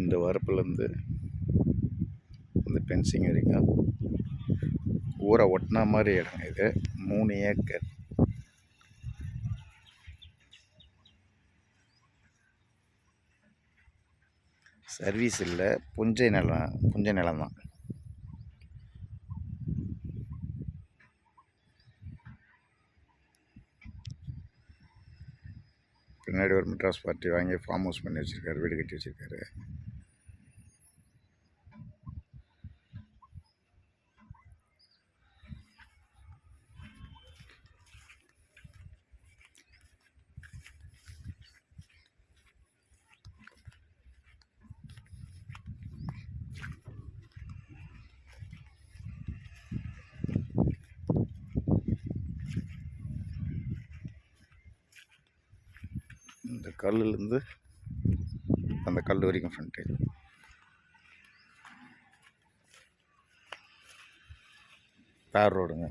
இந்த வரப்புலேருந்து இந்த பென்சிங் வரைக்கும் ஊரை ஒட்டினா மாதிரி இடங்க இது. மூணு ஏக்கர். சர்வீஸ் இல்லை. புஞ்சை நிலம் புஞ்சை நிலம் தான் பின்னாடி ஒரு மெட்ராஸ் பார்ட்டி வாங்கி ஃபார்ம் ஹவுஸ் பண்ணி வச்சுருக்காரு வீடு கட்டி வச்சுருக்காரு. இந்த கல்லுலேருந்து அந்த கல் வரைக்கும் ஃப்ரண்டேஜ் தார் ரோடுங்க.